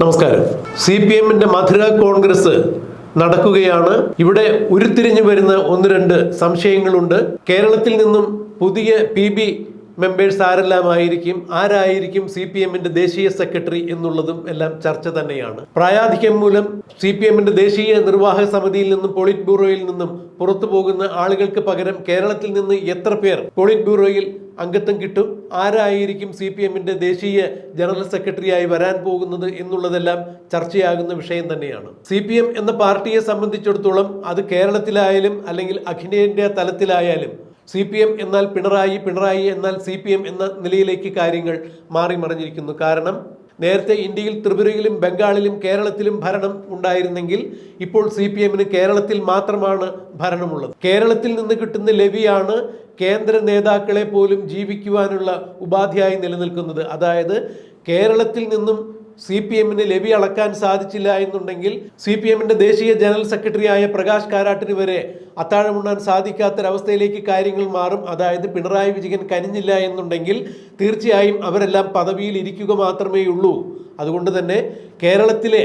നമസ്കാരം. C P എമ്മിന്റെ മധുര കോൺഗ്രസ് നടക്കുകയാണ്. ഇവിടെ ഉരുത്തിരിഞ്ഞു വരുന്ന ഒന്ന് രണ്ട് സംശയങ്ങളുണ്ട്. കേരളത്തിൽ നിന്നും പുതിയ പി ബി മെമ്പേഴ്സ് ആരെല്ലാമായിരിക്കും? ആരായിരിക്കും സി പി എമ്മിന്റെ ദേശീയ സെക്രട്ടറി എന്നുള്ളതും എല്ലാം ചർച്ച തന്നെയാണ്. പ്രായാധിക്യം മൂലം സി പി എമ്മിന്റെ ദേശീയ നിർവാഹക സമിതിയിൽ നിന്നും പോളിറ്റ് ബ്യൂറോയിൽ നിന്നും പുറത്തു പോകുന്ന ആളുകൾക്ക് പകരം കേരളത്തിൽ നിന്ന് എത്ര പേർ പോളിറ്റ് ബ്യൂറോയിൽ അംഗത്വം കിട്ടും? ആരായിരിക്കും സി പി എമ്മിന്റെ ദേശീയ ജനറൽ സെക്രട്ടറിയായി വരാൻ പോകുന്നത് എന്നുള്ളതെല്ലാം ചർച്ചയാകുന്ന വിഷയം തന്നെയാണ്. സി പി എം എന്ന പാർട്ടിയെ സംബന്ധിച്ചിടത്തോളം അത് കേരളത്തിലായാലും അല്ലെങ്കിൽ അഖിലേന്ത്യാ തലത്തിലായാലും സി പി എം എന്നാൽ പിണറായി പിണറായി എന്നാൽ സി പി എം എന്ന നിലയിലേക്ക് കാര്യങ്ങൾ മാറി മറിഞ്ഞിരിക്കുന്നു. കാരണം നേരത്തെ ഇന്ത്യയിൽ ത്രിപുരയിലും ബംഗാളിലും കേരളത്തിലും ഭരണം ഉണ്ടായിരുന്നെങ്കിൽ ഇപ്പോൾ സി പി എമ്മിന് കേരളത്തിൽ മാത്രമാണ് ഭരണമുള്ളത്. കേരളത്തിൽ നിന്ന് കിട്ടുന്ന ലവിയാണ് കേന്ദ്ര നേതാക്കളെ പോലും ജീവിക്കുവാനുള്ള ഉപാധിയായി നിലനിൽക്കുന്നത്. അതായത് കേരളത്തിൽ നിന്നും സി പി എമ്മിന് ലവി അളക്കാൻ സാധിച്ചില്ല എന്നുണ്ടെങ്കിൽ സി പി എമ്മിന്റെ ദേശീയ ജനറൽ സെക്രട്ടറിയായ പ്രകാശ് കാരാട്ടിന് വരെ അത്താഴമുണ്ണാൻ സാധിക്കാത്തൊരവസ്ഥയിലേക്ക് കാര്യങ്ങൾ മാറും. അതായത് പിണറായി വിജയൻ കനിഞ്ഞില്ല എന്നുണ്ടെങ്കിൽ തീർച്ചയായും അവരെല്ലാം പദവിയിൽ ഇരിക്കുക മാത്രമേ ഉള്ളൂ അതുകൊണ്ട് തന്നെ കേരളത്തിലെ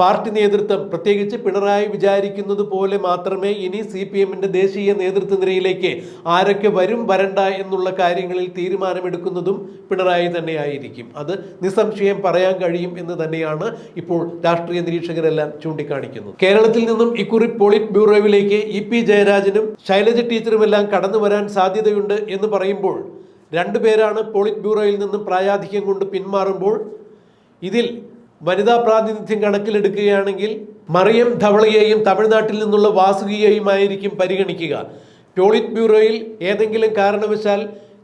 പാർട്ടി നേതൃത്വം പ്രത്യേകിച്ച് പിണറായി വിചാരിക്കുന്നത് പോലെ മാത്രമേ ഇനി സി പി എമ്മിന്റെ ദേശീയ നേതൃത്വ നിരയിലേക്ക് ആരൊക്കെ വരും വരണ്ട എന്നുള്ള കാര്യങ്ങളിൽ തീരുമാനമെടുക്കുന്നതും പിണറായി തന്നെയായിരിക്കും. അത് നിസ്സംശയം പറയാൻ കഴിയും എന്ന് തന്നെയാണ് ഇപ്പോൾ രാഷ്ട്രീയ നിരീക്ഷകരെല്ലാം ചൂണ്ടിക്കാണിക്കുന്നത്. കേരളത്തിൽ നിന്നും ഇക്കുറി പോളിറ്റ് ബ്യൂറോയിലേക്ക് ഇ പി ജയരാജനും ശൈലജ ടീച്ചറുമെല്ലാം കടന്നു വരാൻ സാധ്യതയുണ്ട് എന്ന് പറയുമ്പോൾ രണ്ടുപേരാണ് പോളിറ്റ് ബ്യൂറോയിൽ നിന്നും പ്രായാധിക്യം കൊണ്ട് പിന്മാറുമ്പോൾ ഇതിൽ വനിതാ പ്രാതിനിധ്യം കണക്കിലെടുക്കുകയാണെങ്കിൽ മറിയം ധവളയെയും തമിഴ്നാട്ടിൽ നിന്നുള്ള വാസുകിയെയുമായിരിക്കും പരിഗണിക്കുക. പോളിറ്റ് ബ്യൂറോയിൽ ഏതെങ്കിലും കാരണവശാൽ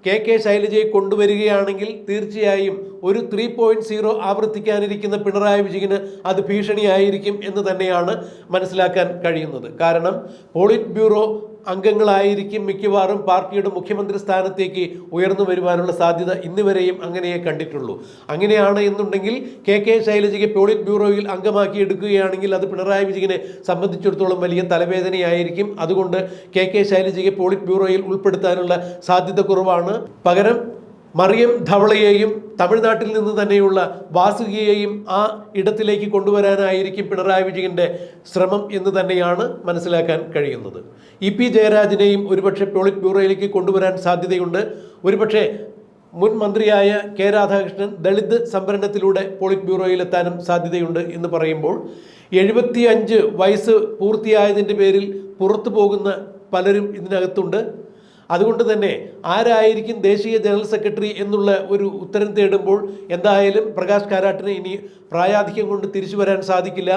കെ കെ ശൈലജയെ കൊണ്ടുവരികയാണെങ്കിൽ തീർച്ചയായും ഒരു ത്രീ പോയിന്റ് സീറോ ആവർത്തിക്കാനിരിക്കുന്ന പിണറായി വിജയന് അത് ഭീഷണിയായിരിക്കും എന്ന് തന്നെയാണ് മനസ്സിലാക്കാൻ കഴിയുന്നത്. കാരണം പോളിറ്റ് ബ്യൂറോ അംഗങ്ങളായിരിക്കും മിക്കവാറും പാർട്ടിയുടെ മുഖ്യമന്ത്രി സ്ഥാനത്തേക്ക് ഉയർന്നു വരുവാനുള്ള സാധ്യത ഇന്നുവരെയും അങ്ങനെയേ കണ്ടിട്ടുള്ളൂ. അങ്ങനെയാണ് എന്നുണ്ടെങ്കിൽ കെ കെ ശൈലജയ്ക്ക് പോളിറ്റ് ബ്യൂറോയിൽ അംഗമാക്കി എടുക്കുകയാണെങ്കിൽ അത് പിണറായി വിജയനെ സംബന്ധിച്ചിടത്തോളം വലിയ തലവേദനയായിരിക്കും. അതുകൊണ്ട് കെ കെ ശൈലജയ്ക്ക് പോളിറ്റ് ബ്യൂറോയിൽ ഉൾപ്പെടുത്താനുള്ള സാധ്യത കുറവാണ്. പകരം മറിയം ധവളയെയും തമിഴ്നാട്ടിൽ നിന്ന് തന്നെയുള്ള വാസുകിയെയും ആ ഇടത്തിലേക്ക് കൊണ്ടുവരാനായിരിക്കും പിണറായി വിജയന്റെ ശ്രമം എന്ന് തന്നെയാണ് മനസ്സിലാക്കാൻ കഴിയുന്നത്. ഇ പി ജയരാജനെയും ഒരുപക്ഷെ പോളിറ്റ് ബ്യൂറോയിലേക്ക് കൊണ്ടുവരാൻ സാധ്യതയുണ്ട്. ഒരുപക്ഷെ മുൻ മന്ത്രിയായ കെ രാധാകൃഷ്ണൻ ദളിത് സംവരണത്തിലൂടെ പോളിറ്റ് ബ്യൂറോയിലെത്താനും സാധ്യതയുണ്ട് എന്ന് പറയുമ്പോൾ എഴുപത്തി അഞ്ച് വയസ്സ് പൂർത്തിയായതിന്റെ പേരിൽ പുറത്തു പോകുന്ന പലരും ഇതിനകത്തുണ്ട്. അതുകൊണ്ട് തന്നെ ആരായിരിക്കും ദേശീയ ജനറൽ സെക്രട്ടറി എന്നുള്ള ഒരു ഉത്തരം തേടുമ്പോൾ എന്തായാലും പ്രകാശ് കാരാട്ടിന് ഇനി പ്രായാധിക്യം കൊണ്ട് തിരിച്ചു വരാൻ സാധിക്കില്ല.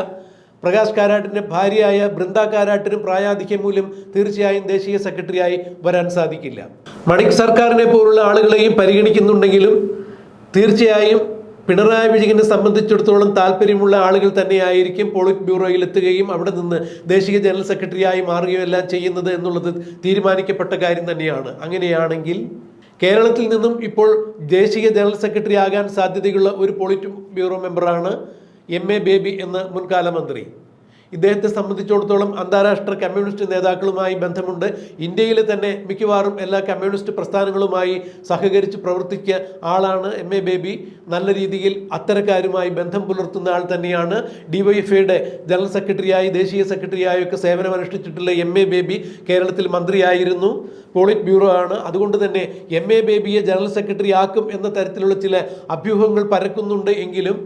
പ്രകാശ് കാരാട്ടിന്റെ ഭാര്യയായ ബൃന്ദ കാരാട്ടിനും പ്രായാധിക്യം മൂലം തീർച്ചയായും ദേശീയ സെക്രട്ടറിയായി വരാൻ സാധിക്കില്ല. മണിക് സർക്കാരിനെ പോലുള്ള ആളുകളെയും പരിഗണിക്കുന്നുണ്ടെങ്കിലും തീർച്ചയായും പിണറായി വിജയനെ സംബന്ധിച്ചിടത്തോളം താല്പര്യമുള്ള ആളുകൾ തന്നെയായിരിക്കും പോളിറ്റ് ബ്യൂറോയിൽ എത്തുകയും അവിടെ നിന്ന് ദേശീയ ജനറൽ സെക്രട്ടറിയായി മാറുകയും എല്ലാം ചെയ്യുന്നത് എന്നുള്ളത് തീരുമാനിക്കപ്പെട്ട കാര്യം തന്നെയാണ്. അങ്ങനെയാണെങ്കിൽ കേരളത്തിൽ നിന്നും ഇപ്പോൾ ദേശീയ ജനറൽ സെക്രട്ടറി ആകാൻ സാധ്യതയുള്ള ഒരു പോളിറ്റ് ബ്യൂറോ മെമ്പറാണ് എം എ ബേബി എന്ന മുൻകാല മന്ത്രി. ഇദ്ദേഹത്തെ സംബന്ധിച്ചിടത്തോളം അന്താരാഷ്ട്ര കമ്മ്യൂണിസ്റ്റ് നേതാക്കളുമായി ബന്ധമുണ്ട്. ഇന്ത്യയിലെ തന്നെ മിക്കവാറും എല്ലാ കമ്മ്യൂണിസ്റ്റ് പ്രസ്ഥാനങ്ങളുമായി സഹകരിച്ച് പ്രവർത്തിക്കുക ആളാണ് എം എ ബേബി നല്ല രീതിയിൽ അത്തരക്കാരുമായി ബന്ധം പുലർത്തുന്ന ആൾ തന്നെയാണ്. ഡിവൈഎഫ്ഐയുടെ ജനറൽ സെക്രട്ടറിയായി ദേശീയ സെക്രട്ടറിയായി ഒക്കെ സേവനമനുഷ്ഠിച്ചിട്ടുള്ള എം എ ബേബി കേരളത്തിൽ മന്ത്രിയായിരുന്നു. പോളിറ്റ് ബ്യൂറോ ആണ്. അതുകൊണ്ട് തന്നെ എം എ ബേബിയെ ജനറൽ സെക്രട്ടറി ആക്കും എന്ന തരത്തിലുള്ള ചില അഭ്യൂഹങ്ങൾ പരക്കുന്നുണ്ട് എങ്കിലും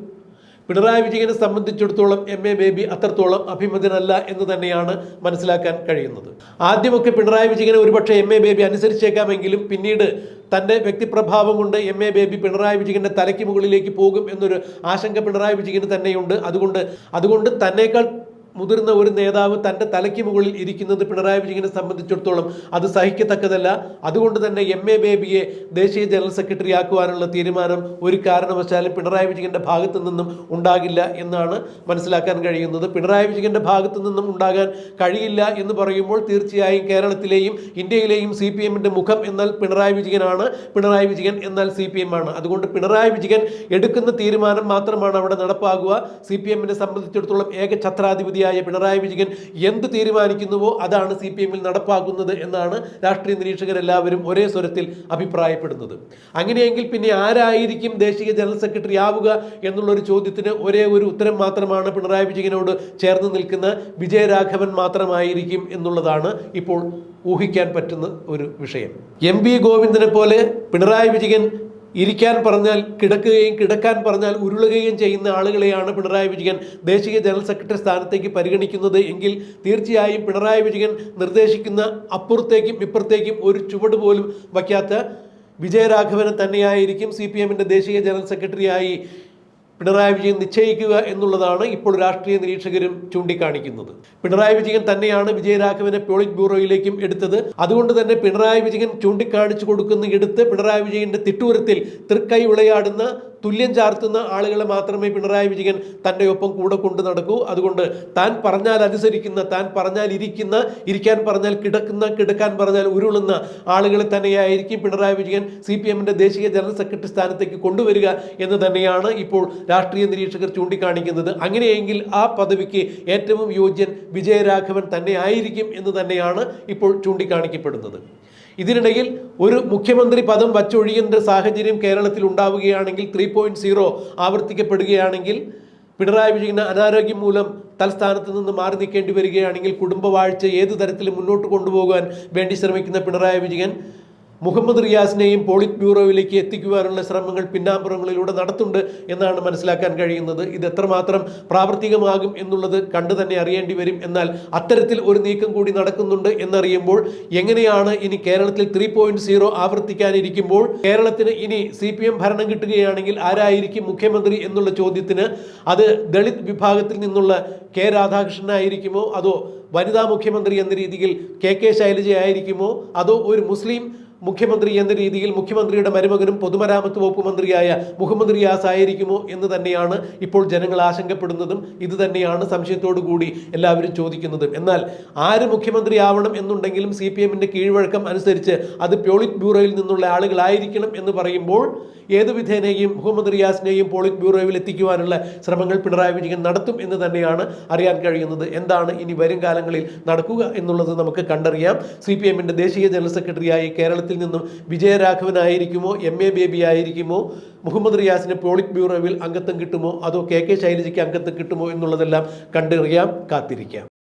പിണറായി വിജയനെ സംബന്ധിച്ചിടത്തോളം എം എ ബേബി അത്രത്തോളം അഭിമതനല്ല എന്ന് തന്നെയാണ് മനസ്സിലാക്കാൻ കഴിയുന്നത്. ആദ്യമൊക്കെ പിണറായി വിജയനെ ഒരുപക്ഷെ എം എ ബേബി അനുസരിച്ചേക്കാമെങ്കിലും പിന്നീട് തന്റെ വ്യക്തിപ്രഭാവം കൊണ്ട് എം എ ബേബി പിണറായി വിജയന്റെ തലയ്ക്ക് മുകളിലേക്ക് പോകും എന്നൊരു ആശങ്ക പിണറായി വിജയന് തന്നെയുണ്ട്. അതുകൊണ്ട് അതുകൊണ്ട് തന്നേക്കാൾ മുതിർന്ന ഒരു നേതാവ് തന്റെ തലയ്ക്ക് മുകളിൽ ഇരിക്കുന്നത് പിണറായി വിജയനെ സംബന്ധിച്ചിടത്തോളം അത് സഹിക്കത്തക്കതല്ല. അതുകൊണ്ട് തന്നെ എം എ ബേബിയെ ദേശീയ ജനറൽ സെക്രട്ടറി ആക്കുവാനുള്ള തീരുമാനം ഒരു കാരണവശാലും പിണറായി വിജയന്റെ ഭാഗത്തു നിന്നും ഉണ്ടാകില്ല എന്നാണ് മനസ്സിലാക്കാൻ കഴിയുന്നത്. പിണറായി വിജയന്റെ ഭാഗത്തു നിന്നും ഉണ്ടാകാൻ കഴിയില്ല എന്ന് പറയുമ്പോൾ തീർച്ചയായും കേരളത്തിലെയും ഇന്ത്യയിലെയും സി പി എമ്മിന്റെ മുഖം എന്നാൽ പിണറായി വിജയനാണ്. പിണറായി വിജയൻ എന്നാൽ സി പി എം ആണ്. അതുകൊണ്ട് പിണറായി വിജയൻ എടുക്കുന്ന തീരുമാനം മാത്രമാണ് അവിടെ നടപ്പാകുക. സി പി എമ്മിനെ സംബന്ധിച്ചിടത്തോളം ഏക ഛത്രാധിപതി മുഖ്യമന്ത്രിയായ പിണറായി വിജയൻ എന്ത് തീരുമാനിക്കുന്നുവോ അതാണ് സി പി എമ്മിൽ നടപ്പാക്കുന്നത് എന്നാണ് രാഷ്ട്രീയ നിരീക്ഷകരെല്ലാവരും ഒരേ സ്വരത്തിൽ അഭിപ്രായപ്പെടുന്നത്. അങ്ങനെയെങ്കിൽ പിന്നെ ആരായിരിക്കും ദേശീയ ജനറൽ സെക്രട്ടറി ആവുക എന്നുള്ള ഒരു ചോദ്യത്തിന് ഒരേ ഒരു ഉത്തരം മാത്രമാണ് പിണറായി വിജയനോട് ചേർന്ന് നിൽക്കുന്ന വിജയരാഘവൻ മാത്രമായിരിക്കും എന്നുള്ളതാണ് ഇപ്പോൾ ഊഹിക്കാൻ പറ്റുന്ന ഒരു വിഷയം. എം വി ഗോവിന്ദനെ പോലെ പിണറായി വിജയൻ ഇരിക്കാൻ പറഞ്ഞാൽ കിടക്കുകയും കിടക്കാൻ പറഞ്ഞാൽ ഉരുളുകയും ചെയ്യുന്ന ആളുകളെയാണ് പിണറായി വിജയൻ. ദേശീയ ജനറൽ സെക്രട്ടറി സ്ഥാനത്തേക്ക് പരിഗണിക്കുന്നത് എങ്കിൽ തീർച്ചയായും പിണറായി വിജയൻ നിർദ്ദേശിക്കുന്ന അപ്പുറത്തേക്കും ഇപ്പുറത്തേക്കും ഒരു ചുവട് പോലും വയ്ക്കാത്ത വിജയരാഘവനെ തന്നെയായിരിക്കും സി പി എമ്മിന്റെ ദേശീയ ജനറൽ സെക്രട്ടറിയായി പിണറായി വിജയൻ നിശ്ചയിക്കുക എന്നുള്ളതാണ് ഇപ്പോൾ രാഷ്ട്രീയ നിരീക്ഷകരും ചൂണ്ടിക്കാണിക്കുന്നത്. പിണറായി വിജയൻ തന്നെയാണ് വിജയരാഘവനെ പോളിറ്റ് ബ്യൂറോയിലേക്കും എടുത്തത്. അതുകൊണ്ട് തന്നെ പിണറായി വിജയൻ ചൂണ്ടിക്കാണിച്ചു കൊടുക്കുന്ന എടുത്ത് പിണറായി വിജയന്റെ തിട്ടൂരത്തിൽ തൃക്കൈ വിളയാടുന്ന തുല്യം ചാർത്തുന്ന ആളുകളെ മാത്രമേ പിണറായി വിജയൻ തന്റെ ഒപ്പം കൂടെ കൊണ്ടു നടക്കൂ. അതുകൊണ്ട് താൻ പറഞ്ഞാൽ അനുസരിക്കുന്ന താൻ പറഞ്ഞാൽ ഇരിക്കുന്ന ഇരിക്കാൻ പറഞ്ഞാൽ കിടക്കുന്ന കിടക്കാൻ പറഞ്ഞാൽ ഉരുളുന്ന ആളുകളെ തന്നെയായിരിക്കും പിണറായി വിജയൻ സി പി എമ്മിന്റെ ദേശീയ ജനറൽ സെക്രട്ടറി സ്ഥാനത്തേക്ക് കൊണ്ടുവരിക എന്ന് തന്നെയാണ് ഇപ്പോൾ രാഷ്ട്രീയ നിരീക്ഷകർ ചൂണ്ടിക്കാണിക്കുന്നത്. അങ്ങനെയെങ്കിൽ ആ പദവിക്ക് ഏറ്റവും യോജ്യൻ വിജയരാഘവൻ തന്നെ ആയിരിക്കും എന്ന് തന്നെയാണ് ഇപ്പോൾ ചൂണ്ടിക്കാണിക്കപ്പെടുന്നത്. ഇതിനിടയിൽ ഒരു മുഖ്യമന്ത്രി പദം വച്ചൊഴിയുന്ന സാഹചര്യം കേരളത്തിൽ ഉണ്ടാവുകയാണെങ്കിൽ ത്രീ പോയിന്റ് സീറോ ആവർത്തിക്കപ്പെടുകയാണെങ്കിൽ പിണറായി വിജയന് അനാരോഗ്യം മൂലം തൽസ്ഥാനത്ത് നിന്ന് മാറി നിൽക്കേണ്ടി വരികയാണെങ്കിൽ കുടുംബവാഴ്ച ഏത് തരത്തിൽ മുന്നോട്ട് കൊണ്ടുപോകാൻ വേണ്ടി ശ്രമിക്കുന്ന പിണറായി വിജയൻ മുഹമ്മദ് റിയാസിനെയും പോളിറ്റ് ബ്യൂറോയിലേക്ക് എത്തിക്കുവാനുള്ള ശ്രമങ്ങൾ പിന്നാമ്പുറങ്ങളിലൂടെ നടത്തുന്നുണ്ട് എന്നാണ് മനസ്സിലാക്കാൻ കഴിയുന്നത്. ഇത് എത്രമാത്രം പ്രാവർത്തികമാകും എന്നുള്ളത് കണ്ടു തന്നെ അറിയേണ്ടി വരും. എന്നാൽ അത്തരത്തിൽ ഒരു നീക്കം കൂടി നടക്കുന്നുണ്ട് എന്നറിയുമ്പോൾ എങ്ങനെയാണ് ഇനി കേരളത്തിൽ ത്രീ പോയിന്റ് സീറോ ആവർത്തിക്കാനിരിക്കുമ്പോൾ? കേരളത്തിന് ഇനി സി പി എം ഭരണം കിട്ടുകയാണെങ്കിൽ ആരായിരിക്കും മുഖ്യമന്ത്രി എന്നുള്ള ചോദ്യത്തിന് അത് ദളിത് വിഭാഗത്തിൽ നിന്നുള്ള കെ രാധാകൃഷ്ണനായിരിക്കുമോ അതോ വനിതാ മുഖ്യമന്ത്രി എന്ന രീതിയിൽ കെ കെ ശൈലജ ആയിരിക്കുമോ? അതോ ഒരു മുസ്ലിം മുഖ്യമന്ത്രി എന്ന രീതിയിൽ മുഖ്യമന്ത്രിയുടെ മരുമകനും പൊതുമരാമത്ത് വകുപ്പ് മന്ത്രിയായ മുഹമ്മദ് റിയാസ് ആയിരിക്കുമോ എന്ന് തന്നെയാണ് ഇപ്പോൾ ജനങ്ങൾ ആശങ്കപ്പെടുന്നതും ഇത് തന്നെയാണ് സംശയത്തോടു കൂടി എല്ലാവരും ചോദിക്കുന്നതും. എന്നാൽ ആര് മുഖ്യമന്ത്രി ആവണം എന്നുണ്ടെങ്കിലും സി പി എമ്മിന്റെ കീഴ്വഴക്കം അനുസരിച്ച് അത് പ്യോളിറ്റ് ബ്യൂറോയിൽ നിന്നുള്ള ആളുകളായിരിക്കണം എന്ന് പറയുമ്പോൾ ഏത് വിധേനയും മുഹമ്മദ് റിയാസിനെയും പോളിറ്റ് ബ്യൂറോയിൽ എത്തിക്കുവാനുള്ള ശ്രമങ്ങൾ പിണറായി വിജയൻ നടത്തും എന്ന് തന്നെയാണ് അറിയാൻ കഴിയുന്നത്. എന്താണ് ഇനി വരും കാലങ്ങളിൽ നടക്കുക എന്നുള്ളത് നമുക്ക് കണ്ടറിയാം. സി പി എമ്മിന്റെ ദേശീയ ജനറൽ സെക്രട്ടറിയായി കേരളത്തിൽ നിന്നും വിജയരാഘവനായിരിക്കുമോ? എം എ ബേബി ആയിരിക്കുമോ? മുഹമ്മദ് റിയാസിന് പോളിറ്റ് ബ്യൂറോയിൽ അംഗത്വം കിട്ടുമോ? അതോ കെ കെ ശൈലജയ്ക്ക് അംഗത്വം കിട്ടുമോ എന്നുള്ളതെല്ലാം കണ്ടറിയാം. കാത്തിരിക്കാം.